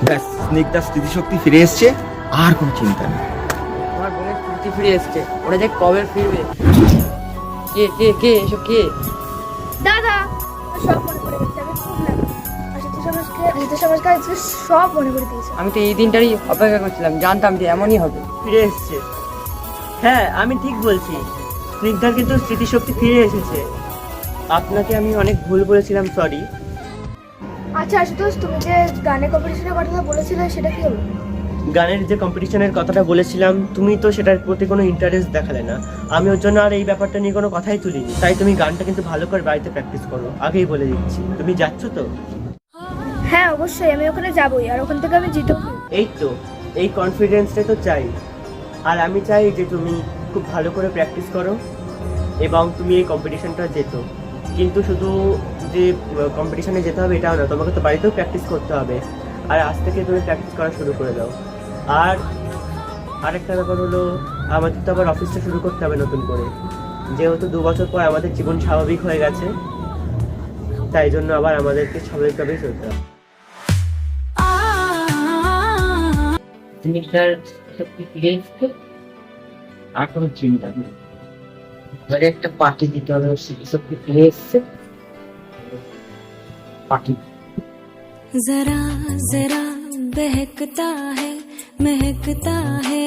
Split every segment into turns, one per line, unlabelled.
স্নিগ্ধার স্মৃতিশক্তি ফিরে এসছে আর কোনো চিন্তা নেই।
আমার বোনের স্মৃতি ফিরে এসছে। ওরা যে কবে ফিরবে? কে কে কে এসব কে?
দাদা সব মনে করে দিচ্ছে আমি খুব লাগে আশিত সমাজকে আশিত সমাজকে আজকে সব মনে করে দিয়েছে।
আমি তো এই দিনটারই অপেক্ষা করছিলাম জানতাম যে এমনই হবে।
ফিরে এসছে। হ্যাঁ আমি ঠিক বলছি। স্নিগ্ধার কিন্তু স্মৃতিশক্তি ফিরে এসেছে। আপনাকে আমি অনেক ভুল বলেছিলাম সরি
আচ্ছা আশুতোষ তুমি যে গানের কম্পিটিশনের কথা বলেছিলে সেটা কি হলো?
গানের যে কম্পিটিশনের কথাটা বলেছিলাম তুমি তো সেটার প্রতি কোনো ইন্টারেস্ট দেখালে না। আমি ওর জন্য আর এই ব্যাপারটা নিয়ে কোনো কথাই তুলিনি। তাই তুমি গানটা কিন্তু ভালো করে বাড়িতে প্র্যাকটিস করো। আগেই বলে দিচ্ছি। তুমি যাচ্ছ তো?
হ্যাঁ অবশ্যই আমি ওখানে যাবোই আর ওখান থেকে আমি জিতবো।
এই তো এই কনফিডেন্সটা তো চাই। আর আমি চাই যে তুমি খুব ভালো করে প্র্যাকটিস করো এবং তুমি এই কম্পিটিশনটা যেত কিন্তু শুধু যে কম্পিটিশনে যেতে হবে এটাও না তোমাকে তো বাড়িতেও প্র্যাকটিস করতে হবে। আর আজ থেকে তুমি প্র্যাকটিস করা শুরু করে দাও। আর আরেকটা ব্যাপার হলো আমাদের তো আবার অফিসটা শুরু করতে হবে নতুন করে। যেহেতু দু বছর পর আমাদের জীবন স্বাভাবিক হয়ে গেছে তাই জন্য আবার আমাদেরকে স্বাভাবিকভাবেই চলতে হবে।
জিনিসটার আর কোনো চিন্তা নেই। এবারে একটা পার্টি দিতে হবে ওর স্মৃতিশক্তি ফিরে এসছে পার্টি
जरा जरा बहकता है महकता है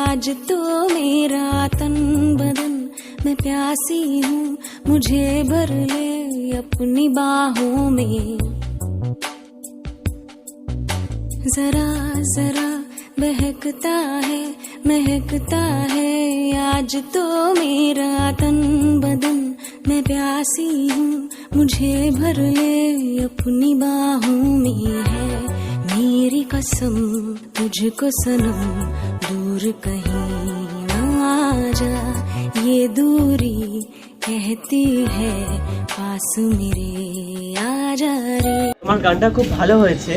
आज तो मेरा तन बदन मैं प्यासी हूँ मुझे भर ले अपनी बाहों में जरा जरा बहकता है महकता है आज तो मेरा तन बदन मैं प्यासी हूँ मुझे भर ले अपनी बाहों में है मेरी कसम तुझको सनम दूर कहीं ना जा ये दूरी कहती है पास मेरे आ जा रे
তোমার গানটা খুব ভালো হয়েছে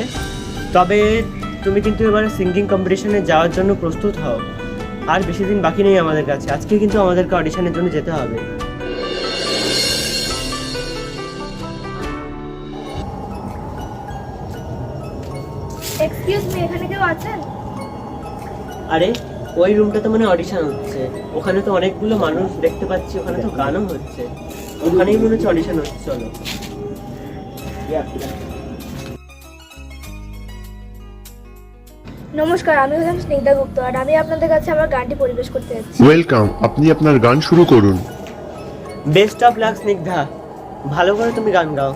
তবে তুমি কিন্তু এবারে সিঙ্গিং কম্পিটিশনে যাওয়ার জন্য প্রস্তুত হও। আর বেশি দিন বাকি নেই আমাদের কাছে। আজকে কিন্তু আমাদেরকে অডিশনের জন্য যেতে হবে।
এক্সকিউজ মি এখানে কেউ আছেন?
আরে ওই রুমটাতে মানে অডিশন হচ্ছে। ওখানে তো অনেকগুলো মানুষ দেখতে পাচ্ছি ওখানে তো গানও হচ্ছে। ওখানেই মনে হচ্ছে অডিশন হচ্ছে চলো।
নমস্কার আমি হলাম স্নিগ্ধা গুপ্ত আর আমি আপনাদের কাছে আমার গানটি পরিবেশ করতে যাচ্ছি।
ওয়েলকাম আপনি আপনার গান শুরু করুন।
Best of luck Snigdha. ভালো করে তুমি গান গাও।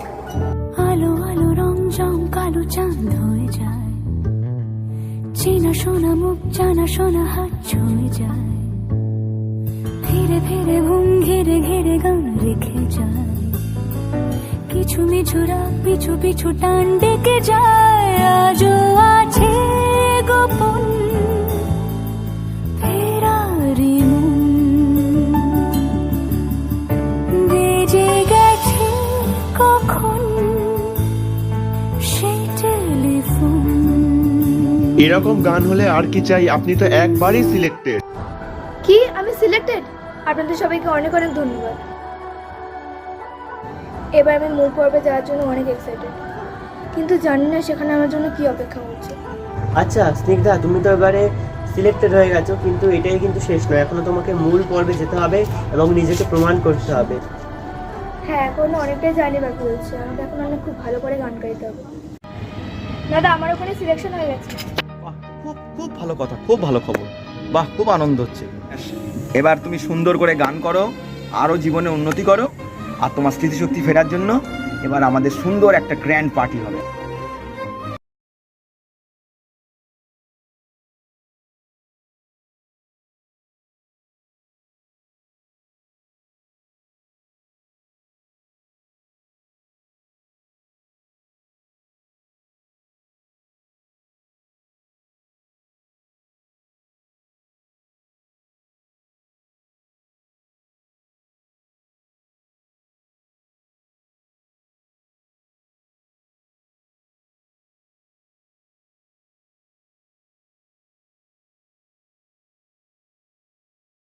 আলো আলো রং জং কালো চাঁদ হয়ে যায়। চেনা শোনা মুখ জানা শোনা হাত ছুঁয়ে যায়। ধীরে ধীরে ঘুম ঘিরে ঘিরে গান রেখে যায়। কিছু মিছুরা পিছু পিছু টান ডেকে যায়। আজও আছে গোপন ফেরারি বেজে গেছে কখন সেই টেলিফোন?
এরকম গান হলে আর কি চাই? আপনি তো একবারই সিলেক্টেড
কি? আমি সিলেক্টেড আপনাদের সবাইকে অনেক অনেক ধন্যবাদ। এবার আমি মূল পর্বে যাওয়ার জন্য অনেক এক্সাইটেড কিন্তু জানি না সেখানে আমার জন্য কি অপেক্ষা করছে
আচ্ছা স্নিগ্ধা তুমি তো এবারে সিলেক্টেড হয়ে গেছো কিন্তু এটাই কিন্তু শেষ নয়। এখনও তোমাকে মূল পর্বে যেতে হবে এবং নিজেকে প্রমাণ করতে হবে।
হ্যাঁ এখন অনেকটাই জানি বাকি রয়েছে। আমাকে এখন অনেক খুব ভালো করে গান গাইতে হবে। দাদা আমার ওখানে সিলেকশন হয়ে গেছে।
খুব খুব ভালো কথা খুব ভালো খবর। বাহ খুব আনন্দ হচ্ছে। এবার তুমি সুন্দর করে গান করো আরও জীবনে উন্নতি করো আর তোমার স্মৃতিশক্তি ফেরার জন্য এবার আমাদের সুন্দর একটা গ্র্যান্ড পার্টি হবে।